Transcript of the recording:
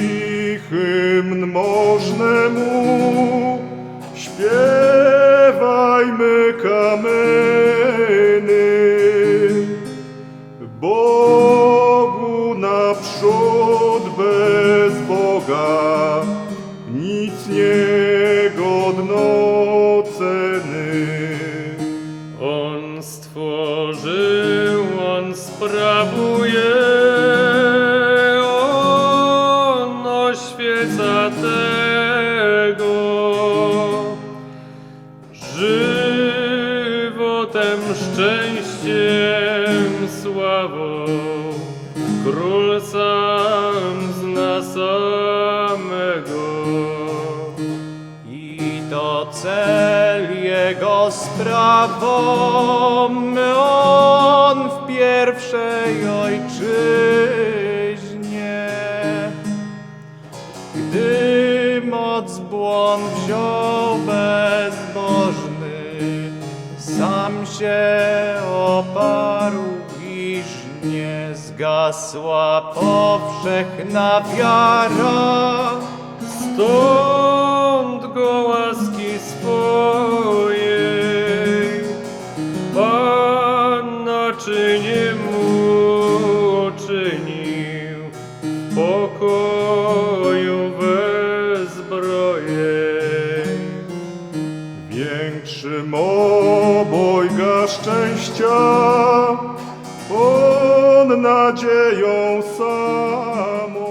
i hymn możnemu śpiewajmy kameny. Bogu naprzód bez Boga nic nie godno ceny. On stworzył, On sprawuje, oświeca tego żywotem, szczęściem, sławą. Król sam zna samego. I to cel jego sprawą on w pierwszej ojczyźnie. Moc błąd wziął bezbożny, sam się oparł iż nie zgasła powszechna wiara. Stąd go łaski swojej Pan naczynie mu czynił w pokoju obojga szczęścia, on nadzieją sam.